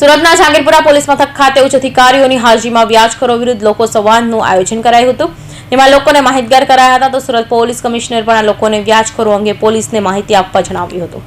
સુરતના જાંગીરપુરા પોલીસ મથક ખાતે ઉચ્ચ અધિકારીઓની હાજરીમાં વ્યાજખોરો વિરુદ્ધ લોકો સંવાદનું આયોજન કરાયું હતું. જેમાં લોકોને માહિતગાર કરાયા હતા તો સુરત પોલીસ કમિશનર પણ આ લોકોને વ્યાજખોરો અંગે પોલીસને માહિતી આપવા જણાવ્યું હતું.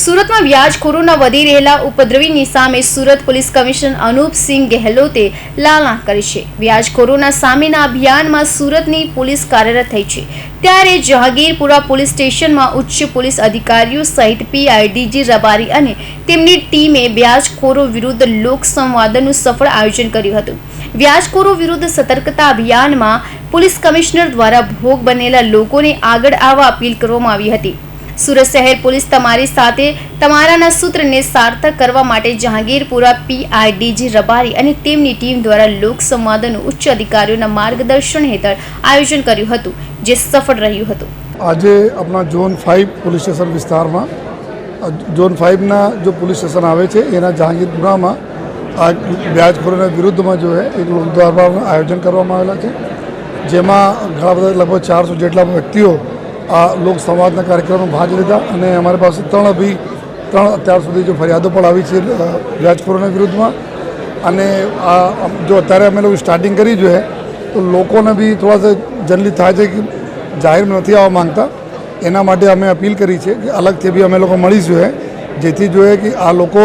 સુરતમાં વ્યાજખોરોના વધી રહેલા ઉપદ્રવીની સામે સુરત પોલીસ કમિશનર અનુપસિંહ ગેહલોતે લાલના કરી છે. વ્યાજખોરોના સામેના અભિયાનમાં સુરતની પોલીસ કાર્યરત થઈ છે. ત્યારે જહાંગીરપુરા પોલીસ સ્ટેશનમાં ઉચ્ચ પોલીસ અધિકારીઓ સહિત પીઆઈડીજી રબારી અને તેમની ટીમે વ્યાજખોરો વિરુદ્ધ લોક સંવાદનું સફળ આયોજન કર્યું હતું. વ્યાજખોરો વિરુદ્ધ સતર્કતા અભિયાનમાં પોલીસ કમિશનર દ્વારા ભોગ બનેલા લોકોને આગળ આવવા અપીલ કરવામાં આવી હતી. સુરત શહેર પોલીસ તમારી સાથે તમારાના સૂત્રને સાર્થક કરવા માટે જહાંગીરપુરા પીઆઈડીજી રબારી અને તેમની ટીમ દ્વારા લોક સંવાદનું ઉચ્ચ અધિકારીઓના માર્ગદર્શન હેઠળ આયોજન કર્યું હતું, જે સફળ રહ્યું હતું. આજે આપણા ઝોન ફાઇવ પોલીસ સ્ટેશન વિસ્તારમાં ઝોન ફાઇવના જો પોલીસ સ્ટેશન આવે છે, એના જહાંગીરપુરામાં આ વ્યાજખોરોના વિરુદ્ધમાં જો એક લોક દરબારનું આયોજન કરવામાં આવેલા છે, જેમાં ઘણા બધા લગભગ ચારસો જેટલા વ્યક્તિઓ આ લોક સંવાદના કાર્યક્રમમાં ભાગ લીધા અને અમારી પાસે ત્રણ અભી, ત્રણ અત્યાર સુધી જો ફરિયાદો પણ આવી છે વ્યાજખોરોના વિરુદ્ધમાં. અને આ જો અત્યારે અમે લોકો સ્ટાર્ટિંગ કરી જોઈએ, તો લોકોને બી થોડા જનરલી થાય છે કે જાહેર નથી આવવા માંગતા. એના માટે અમે અપીલ કરી છે કે અલગથી બી અમે લોકો મળીશું એ જેથી જોઈએ કે આ લોકો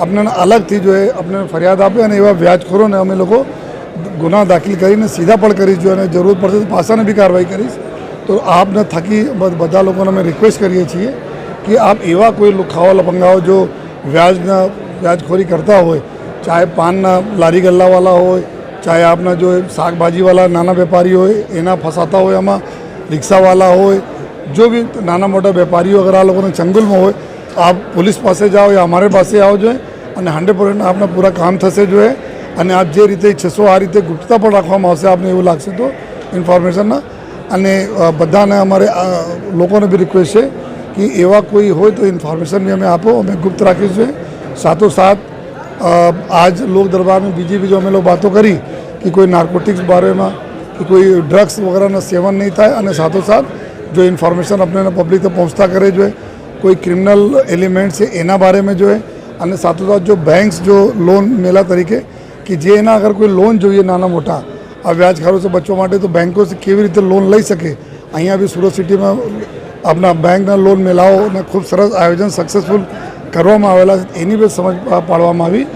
આપણને અલગથી જોઈએ આપણને ફરિયાદ આપે અને એવા વ્યાજખોરોને અમે લોકો ગુના દાખલ કરીને સીધા પણ કરીશું અને જરૂર પડશે તો પાસાને બી કાર્યવાહી કરીશ. તો આપને થકી બધા લોકોને અમે રિક્વેસ્ટ કરીએ છીએ કે આપ એવા કોઈ ખાવા લપંગાઓ જો વ્યાજના, વ્યાજખોરી કરતા હોય, ચાહે પાનના લારી ગલ્લાવાળા હોય, ચાહે આપના જો શાકભાજીવાળા નાના વેપારી હોય, એના ફસાતા હોય એમાં રિક્ષાવાળા હોય, જો બી નાના મોટા વેપારીઓ અગર આ લોકોને ચંગુલમાં હોય, આપ પોલીસ પાસે જાઓ યા અમારી પાસે આવો જોઈએ અને હંડ્રેડ પર્સન્ટ આપના પૂરા કામ થશે જોઈએ અને આપ જે રીતે ઈચ્છશો આ રીતે ગુપ્તતા પણ રાખવામાં આવશે, આપને એવું લાગશે તો ઇન્ફોર્મેશનના અને બધાને અમારે લોકોને બી રિક્વેસ્ટ છે કે એવા કોઈ હોય તો ઇન્ફોર્મેશન બી અમે આપો, અમે ગુપ્ત રાખીશું સાથોસાથ આજ લોક દરબારમાં બીજી બીજી અમે લોકો વાતો કરી કે કોઈ નાર્કોટિક્સ બારેમાં કે કોઈ ડ્રગ્સ વગેરેનું સેવન નહીં થાય અને સાથોસાથ, જો ઇન્ફોર્મેશન આપણે પબ્લિક તો પહોંચતા કરે જોઈએ કોઈ ક્રિમિનલ એલિમેન્ટ છે એના બારેમાં જોઈએ. અને સાથોસાથ જો બેંક્સ જો લોન મેલા તરીકે, કે જે એના અગર કોઈ લોન જોઈએ નાના મોટા આ વ્યાજ ખર્ચો બચવા માટે તો બેંકો કેવી રીતે લોન લઈ શકે? અહીંયા બી સુરત સિટીમાં આપણા બેંકના લોન મેળાઓને ખૂબ સરસ આયોજન સક્સેસફુલ કરવામાં આવેલા છે. એની બી સમજ પાડવામાં આવી.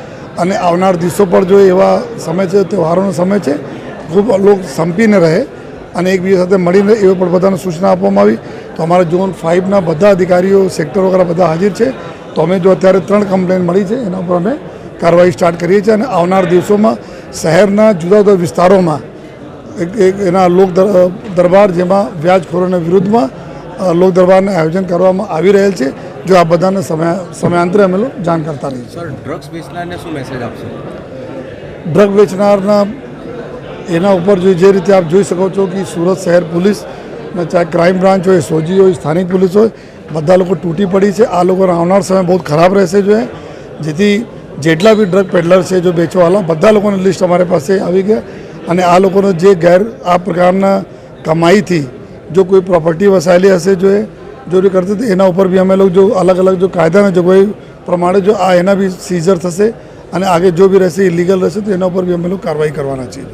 અને આવનાર દિવસો પર જો એવા સમય છે, તહેવારોનો સમય છે, ખૂબ લોકો સંપીને રહે અને એકબીજા સાથે મળીને એવી પણ બધાને સૂચના આપવામાં આવી. તો અમારા ઝોન ફાઇવના બધા અધિકારીઓ સેક્ટર વગેરે બધા હાજર છે. તો અમે જો અત્યારે ત્રણ કમ્પ્લેન મળી છે, એના ઉપર અમે કાર્યવાહી સ્ટાર્ટ કરીએ છીએ અને આવનાર દિવસોમાં શહેરના જુદા જુદા વિસ્તારોમાં એક એક એના લોક દરબાર જેમાં વ્યાજખોરોના વિરુદ્ધમાં લોક દરબારનું આયોજન કરવામાં આવી રહેલ છે જો આ બધાને સમય સમયાંતરે અમે લોકો જાણ કરતા રહીએ છીએ. ડ્રગ્સ વેચનારને શું મેસેજ આપશો? ડ્રગ વેચનારના એના ઉપર જો જે રીતે આપ જોઈ શકો છો કે સુરત શહેર પોલીસ ને ચાહે ક્રાઇમ બ્રાન્ચ હોય સોજી હોય સ્થાનિક પોલીસ હોય બધા લોકો તૂટી પડી છે. આ લોકોનો આવનાર સમય બહુ ખરાબ રહેશે જોઈએ જેથી જેટલા બી ડ્રગ પેડલર છે જો વેચવાવાળા બધા લોકોની લિસ્ટ અમારી પાસે આવી ગયા અને આ લોકોનો જે ગેર આ પ્રકારના કમાઈથી જો કોઈ પ્રોપર્ટી વસાયેલી હશે, જો એ ચોરી કરતી હતી એના ઉપર બી અમે લોકો જો અલગ અલગ જો કાયદાના જોગવાઈ પ્રમાણે જો આ એના બી સીઝર થશે અને આગે જો બી રહેશે ઇલીગલ રહેશે, તો એના ઉપર બી અમે લોકો કાર્યવાહી કરવાના છીએ.